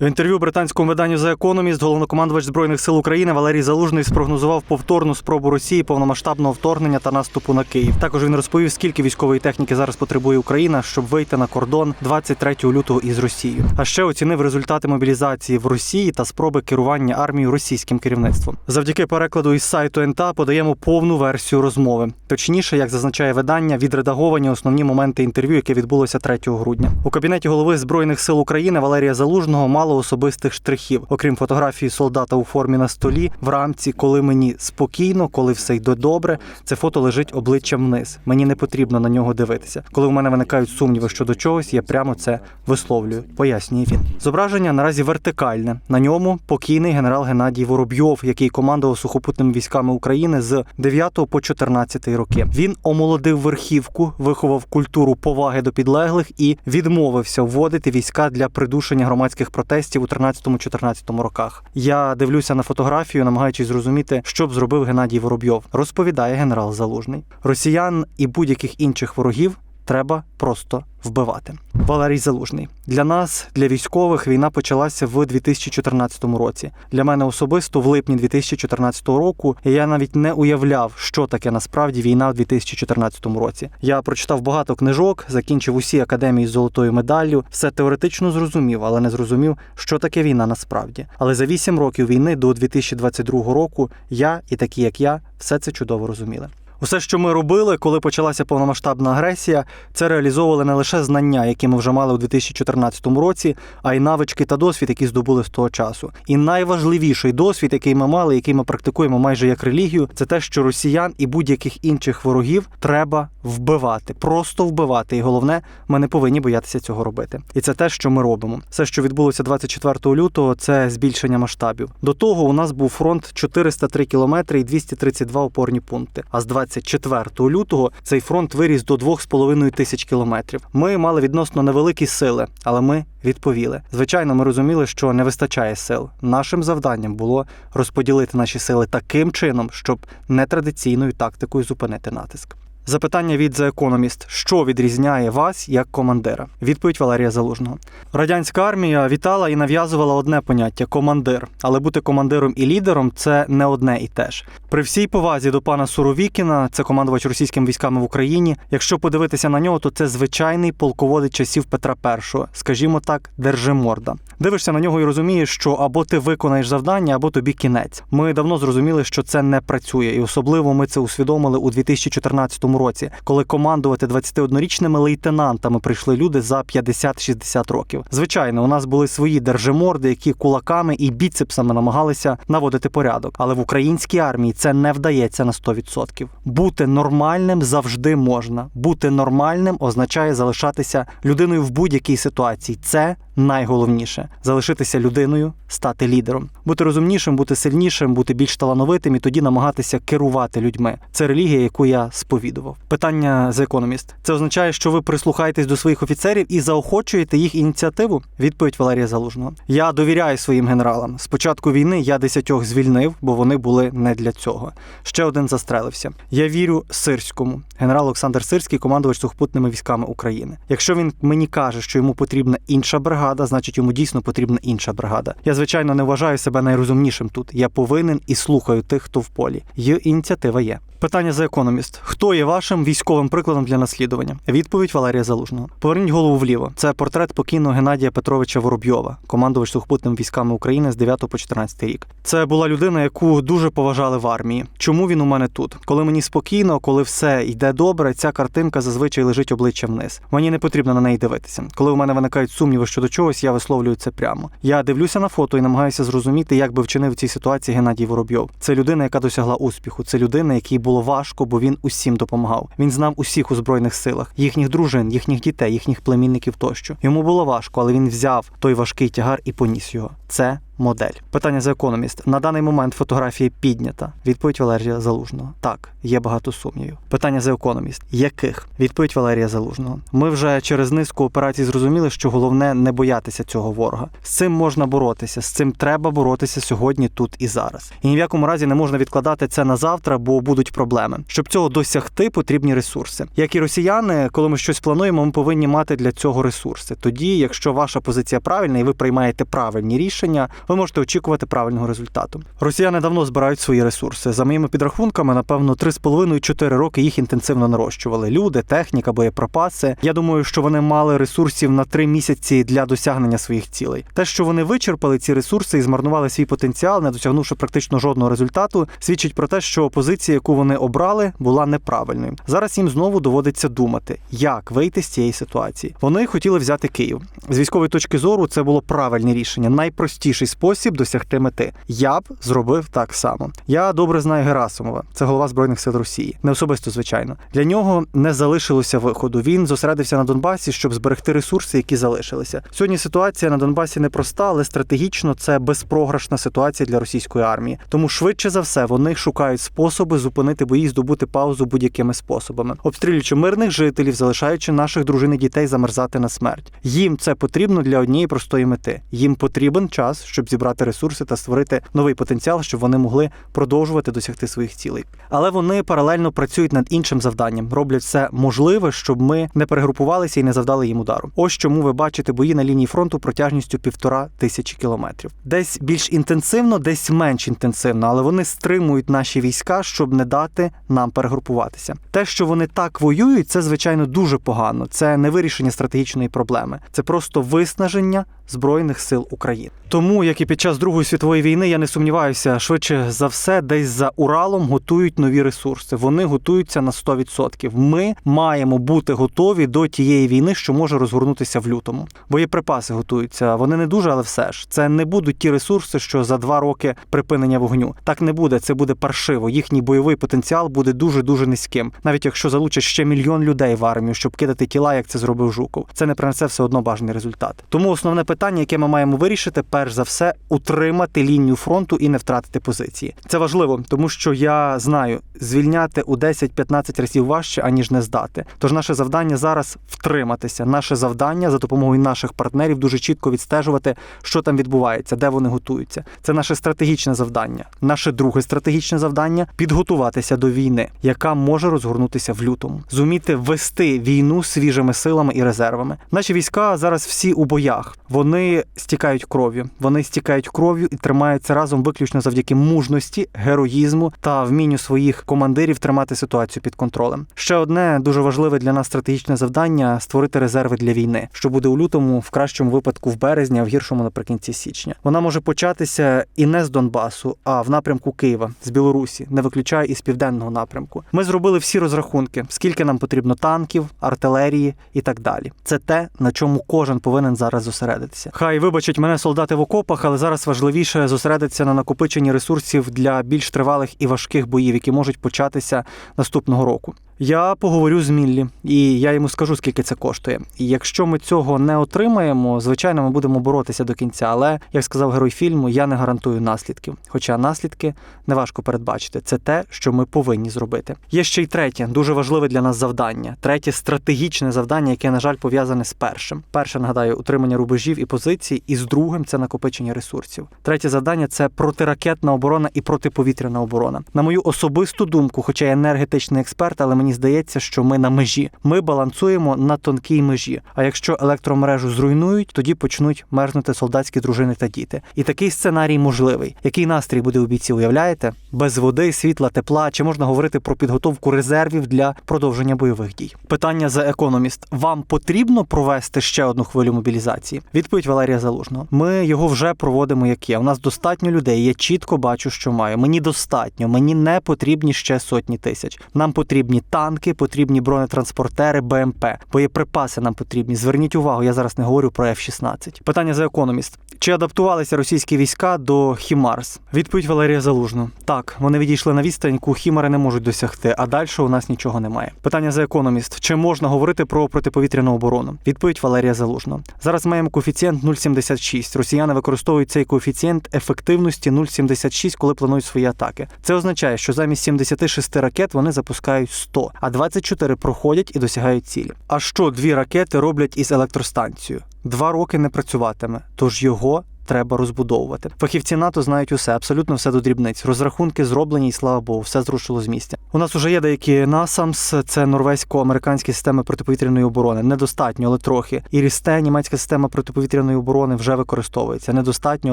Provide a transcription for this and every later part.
В інтерв'ю британському виданню The Economist головнокомандувач збройних сил України Валерій Залужний спрогнозував повторну спробу Росії повномасштабного вторгнення та наступу на Київ. Також він розповів, скільки військової техніки зараз потребує Україна, щоб вийти на кордон 23 лютого із Росією. А ще оцінив результати мобілізації в Росії та спроби керування армією російським керівництвом. Завдяки перекладу із сайту НТА подаємо повну версію розмови. Точніше, як зазначає видання, відредаговані основні моменти інтерв'ю, яке відбулося 3 грудня. У кабінеті голови збройних сил України Валерія Залужного мало особистих штрихів, окрім фотографії солдата у формі на столі, в рамці, коли мені спокійно, коли все йде добре. Це фото лежить обличчям вниз. Мені не потрібно на нього дивитися. Коли у мене виникають сумніви щодо чогось, я прямо це висловлюю. Пояснює він. Зображення наразі вертикальне. На ньому покійний генерал Геннадій Воробйов, який командував сухопутними військами України з 9 по 14 роки. Він омолодив верхівку, виховав культуру поваги до підлеглих і відмовився вводити війська для придушення громадських протестів у 13-14 роках. Я дивлюся на фотографію, намагаючись зрозуміти, що б зробив Геннадій Воробйов. Розповідає генерал Залужний. Росіян і будь-яких інших ворогів треба просто вбивати. Валерій Залужний для нас, для військових, війна почалася в 2014 році. Для мене особисто в липні 2014 року. Я навіть не уявляв, що таке насправді війна в 2014 році. Я прочитав багато книжок, закінчив усі академії з золотою медаллю. Все теоретично зрозумів, але не зрозумів, що таке війна насправді. Але за 8 років війни до 2022 року я і такі, як я, все це чудово розуміли. Усе, що ми робили, коли почалася повномасштабна агресія, це реалізовували не лише знання, які ми вже мали у 2014 році, а й навички та досвід, які здобули з того часу. І найважливіший досвід, який ми мали, який ми практикуємо майже як релігію, це те, що росіян і будь-яких інших ворогів треба вбивати, просто вбивати. І головне, ми не повинні боятися цього робити. І це те, що ми робимо. Все, що відбулося 24 лютого, це збільшення масштабів. До того у нас був фронт 403 кілометри і 232 опорні пункти. А з 24 лютого цей фронт виріс до 2,5 тисяч кілометрів. Ми мали відносно невеликі сили, але ми відповіли. Звичайно, ми розуміли, що не вистачає сил. Нашим завданням було розподілити наші сили таким чином, щоб нетрадиційною тактикою зупинити натиск. Запитання від The Economist. що відрізняє вас як командира? Відповідь Валерія Залужного. Радянська армія вітала і нав'язувала одне поняття командир. Але бути командиром і лідером це не одне і те ж. При всій повазі до пана Суровікіна, це командувач російськими військами в Україні. Якщо подивитися на нього, то це звичайний полководець часів Петра І, скажімо так, держиморда. Дивишся на нього і розумієш, що або ти виконаєш завдання, або тобі кінець. Ми давно зрозуміли, що це не працює, і особливо ми це усвідомили у 2014 році, коли командувати 21-річними лейтенантами прийшли люди за 50-60 років. Звичайно, у нас були свої держиморди, які кулаками і біцепсами намагалися наводити порядок. Але в українській армії це не вдається на 100%. Бути нормальним завжди можна. Бути нормальним означає залишатися людиною в будь-якій ситуації. Це найголовніше залишитися людиною, стати лідером, бути розумнішим, бути сильнішим, бути більш талановитим і тоді намагатися керувати людьми. Це релігія, яку я сповідував. Питання за економіст. Це означає, що ви прислухаєтесь до своїх офіцерів і заохочуєте їх ініціативу. Відповідь Валерія Залужного. Я довіряю своїм генералам. З початку війни я десятьох звільнив, бо вони були не для цього. Ще один застрелився. Я вірю Сирському. Генерал Олександр Сирський, командувач сухопутними військами України. Якщо він мені каже, що йому потрібна інша бригада, значить йому дійсно потрібна інша бригада. Я звичайно не вважаю себе найрозумнішим тут. Я повинен і слухаю тих, хто в полі. Є ініціатива є. Питання за економіст: хто є вашим військовим прикладом для наслідування? Відповідь Валерія Залужного. Поверніть голову вліво. Це портрет покійного Геннадія Петровича Воробйова, командувач сухопутними військами України з 9 по 14 рік. Це була людина, яку дуже поважали в армії. Чому він у мене тут? Коли мені спокійно, коли все йде добре, ця картинка зазвичай лежить обличчям вниз. Мені не потрібно на неї дивитися. Коли у мене виникають сумніви щодо чогось, я висловлюю це прямо. Я дивлюся на фото і намагаюся зрозуміти, як би вчинив цій ситуації Геннадій Воробйов. Це людина, яка досягла успіху. Це людина, якій було важко, бо він усім допомагав. Він знав усіх у збройних силах, їхніх дружин, їхніх дітей, їхніх племінників тощо. Йому було важко, але він взяв той важкий тягар і поніс його. Це модель. Питання за економіст. На даний момент фотографія піднята. Відповідь Валерія Залужного. Так, є багато сумнівів. Питання за економіст. Яких? Відповідь Валерія Залужного. Ми вже через низку операцій зрозуміли, що головне не боятися цього ворога. З цим можна боротися, з цим треба боротися сьогодні, тут і зараз. І ні в якому разі не можна відкладати це на завтра, бо будуть проблеми. Щоб цього досягти, потрібні ресурси. Як і росіяни, коли ми щось плануємо, ми повинні мати для цього ресурси. Тоді, якщо ваша позиція правильна і ви приймаєте правильні рішення, ви можете очікувати правильного результату. Росіяни давно збирають свої ресурси. За моїми підрахунками, напевно, 3,5-4 роки їх інтенсивно нарощували. Люди, техніка, боєприпаси. Я думаю, що вони мали ресурсів на 3 місяці для досягнення своїх цілей. Те, що вони вичерпали ці ресурси і змарнували свій потенціал, не досягнувши практично жодного результату, свідчить про те, що позиція, яку вони обрали, була неправильною. Зараз їм знову доводиться думати, як вийти з цієї ситуації. Вони хотіли взяти Київ з військової точки зору. Це було правильне рішення, найпростіший спосіб досягти мети. Я б зробив так само. Я добре знаю Герасимова, це голова збройних сил Росії, не особисто, звичайно. Для нього не залишилося виходу. Він зосередився на Донбасі, щоб зберегти ресурси, які залишилися. Сьогодні ситуація на Донбасі непроста, але стратегічно це безпрограшна ситуація для російської армії. Тому швидше за все вони шукають способи зупинити бої, здобути паузу будь-якими способами, обстрілюючи мирних жителів, залишаючи наших дружин і дітей замерзати на смерть. Їм це потрібно для однієї простої мети. Їм потрібен час, щоб зібрати ресурси та створити новий потенціал, щоб вони могли продовжувати досягти своїх цілей. Але вони паралельно працюють над іншим завданням, роблять все можливе, щоб ми не перегрупувалися і не завдали їм удару. Ось чому ви бачите бої на лінії фронту протяжністю півтора тисячі кілометрів. Десь більш інтенсивно, десь менш інтенсивно, але вони стримують наші війська, щоб не дати нам перегрупуватися. Те, що вони так воюють, це звичайно дуже погано. Це не вирішення стратегічної проблеми, це просто виснаження збройних сил України. Тому, як і під час Другої світової війни, я не сумніваюся, швидше за все, десь за Уралом готують нові ресурси. Вони готуються на 100%. Ми маємо бути готові до тієї війни, що може розгорнутися в лютому. Боєприпаси готуються. Вони не дуже, але все ж це не будуть ті ресурси, що за два роки припинення вогню. Так не буде. Це буде паршиво. Їхній бойовий потенціал буде дуже дуже низьким. Навіть якщо залучать ще мільйон людей в армію, щоб кидати тіла, як це зробив Жуков, це не принесе все одно бажаний результат. Тому основне питання, яке ми маємо вирішити, перш за все, утримати лінію фронту і не втратити позиції. Це важливо, тому що я знаю, звільняти у 10-15 разів важче аніж не здати. Тож наше завдання зараз втриматися. Наше завдання за допомогою наших партнерів дуже чітко відстежувати, що там відбувається, де вони готуються. Це наше стратегічне завдання. Наше друге стратегічне завдання підготуватися до війни, яка може розгорнутися в лютому, зуміти вести війну свіжими силами і резервами. Наші війська зараз всі у боях. Вони стікають кров'ю. Вони стікають кров'ю і тримаються разом виключно завдяки мужності, героїзму та вмінню своїх командирів тримати ситуацію під контролем. Ще одне дуже важливе для нас стратегічне завдання створити резерви для війни, що буде у лютому, в кращому випадку в березні, а в гіршому наприкінці січня. Вона може початися і не з Донбасу, а в напрямку Києва з Білорусі, не виключає і з південного напрямку. Ми зробили всі розрахунки, скільки нам потрібно танків, артилерії і так далі. Це те, на чому кожен повинен зараз зосередитися. Хай вибачать мене солдати в окопах, але зараз важливіше зосередитися на накопиченні ресурсів для більш тривалих і важких боїв, які можуть початися наступного року. Я поговорю з Міллі, і я йому скажу, скільки це коштує. І якщо ми цього не отримаємо, звичайно, ми будемо боротися до кінця. Але як сказав герой фільму, я не гарантую наслідків. Хоча наслідки неважко передбачити. Це те, що ми повинні зробити. Є ще й третє, дуже важливе для нас завдання. Третє стратегічне завдання, яке, на жаль, пов'язане з першим. Перше нагадаю, утримання рубежів і позицій, і з другим це накопичення ресурсів. Третє завдання це протиракетна оборона і протиповітряна оборона. На мою особисту думку, хоча я енергетичний експерт, але мені здається, що ми на межі. Ми балансуємо на тонкій межі. А якщо електромережу зруйнують, тоді почнуть мерзнути солдатські дружини та діти. І такий сценарій можливий. Який настрій буде у бійців, уявляєте? Без води, світла, тепла чи можна говорити про підготовку резервів для продовження бойових дій? Питання за економіст: вам потрібно провести ще одну хвилю мобілізації? Відповідь Валерія Залужного. Ми його вже проводимо. Як є. У нас достатньо людей. Я чітко бачу, що маю. Мені достатньо. Мені не потрібні ще сотні тисяч. Нам потрібні танки, потрібні бронетранспортери, БМП, боєприпаси нам потрібні. Зверніть увагу, я зараз не говорю про F-16. Питання за економіст. Чи адаптувалися російські війська до Хімарс? Відповідь Валерія Залужно. Так, вони відійшли на відстань, яку Хімари не можуть досягти, а далі у нас нічого немає. Питання за економіст. Чи можна говорити про протиповітряну оборону? Відповідь Валерія Залужно. Зараз маємо коефіцієнт 0,76. Росіяни використовують цей коефіцієнт ефективності 0,76, коли планують свої атаки. Це означає, що замість 76 ракет вони запускають 100, а 24 проходять і досягають цілі. А що дві ракети роблять із електростанцією? Два роки не працюватиме, тож його. Треба розбудовувати. Фахівці НАТО знають усе, абсолютно все до дрібниць. Розрахунки зроблені, і слава Богу, все зрушило з місця. У нас уже є деякі NASAMS, це норвезько-американські системи протиповітряної оборони. Недостатньо, але трохи. І Рісте, німецька система протиповітряної оборони, вже використовується. Недостатньо,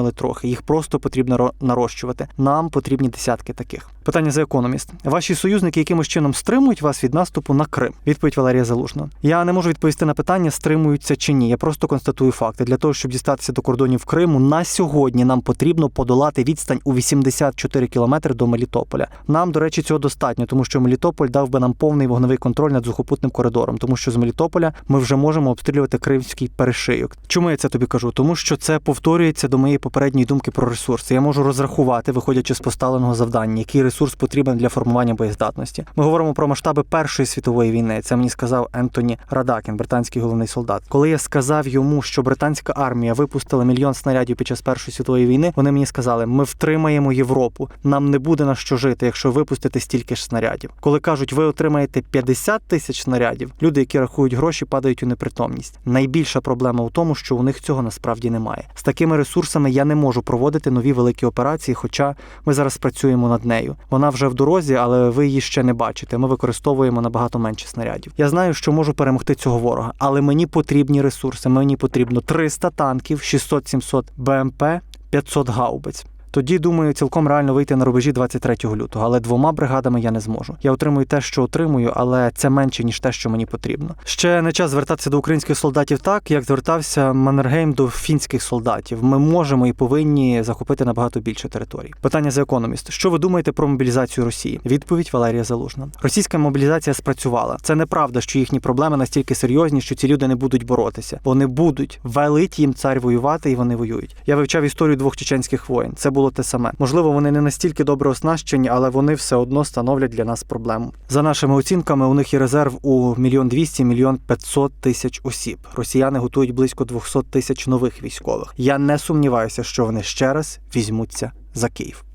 але трохи. Їх просто потрібно ро- нарощувати. Нам потрібні десятки таких. Питання за економіст. Ваші союзники якимось чином стримують вас від наступу на Крим? Відповідь Валерія Залужна. Я не можу відповісти на питання, стримуються чи ні. Я просто констатую факти. Для того, щоб дістатися до кордонів Криму, на сьогодні нам потрібно подолати відстань у 84 кілометри до Мелітополя. Нам, до речі, цього достатньо, тому що Мелітополь дав би нам повний вогневий контроль над сухопутним коридором, тому що з Мелітополя ми вже можемо обстрілювати кримський перешийок. Чому я це тобі кажу? Тому що це повторюється до моєї попередньої думки про ресурси. Я можу розрахувати, виходячи з поставленого завдання, який ресурс потрібен для формування боєздатності. Ми говоримо про масштаби Першої світової війни. Це мені сказав Ентоні Радакін, британський головний солдат. Коли я сказав йому, що британська армія випустила мільйон снарядів під час Першої світової війни, вони мені сказали: ми втримаємо Європу. Нам не буде на що жити, якщо випустити стільки ж снарядів. Коли кажуть, ви отримаєте 50 тисяч снарядів, люди, які рахують гроші, падають у непритомність. Найбільша проблема у тому, що у них цього насправді немає. З такими ресурсами я не можу проводити нові великі операції, хоча ми зараз працюємо над нею. Вона вже в дорозі, але ви її ще не бачите. Ми використовуємо набагато менше снарядів. Я знаю, що можу перемогти цього ворога, але мені потрібні ресурси. Мені потрібно 300 танків, 600-700 БМП, 500 гаубиць. Тоді думаю, цілком реально вийти на рубежі 23 лютого, але двома бригадами я не зможу. Я отримую те, що отримую, але це менше ніж те, що мені потрібно. Ще не час звертатися до українських солдатів так, як звертався Маннергейм до фінських солдатів. Ми можемо і повинні захопити набагато більше територій. Питання за економіст. Що ви думаєте про мобілізацію Росії? Відповідь Валерія Залужна. Російська мобілізація спрацювала. Це неправда, що їхні проблеми настільки серйозні, що ці люди не будуть боротися. Вони будуть велить їм цар воювати, і вони воюють. Я вивчав історію двох чеченських воєн. Це було те саме. Можливо, вони не настільки добре оснащені, але вони все одно становлять для нас проблему. За нашими оцінками, у них є резерв у мільйон двісті, мільйон п'ятсот тисяч осіб. Росіяни готують близько 200 тисяч нових військових. Я не сумніваюся, що вони ще раз візьмуться за Київ.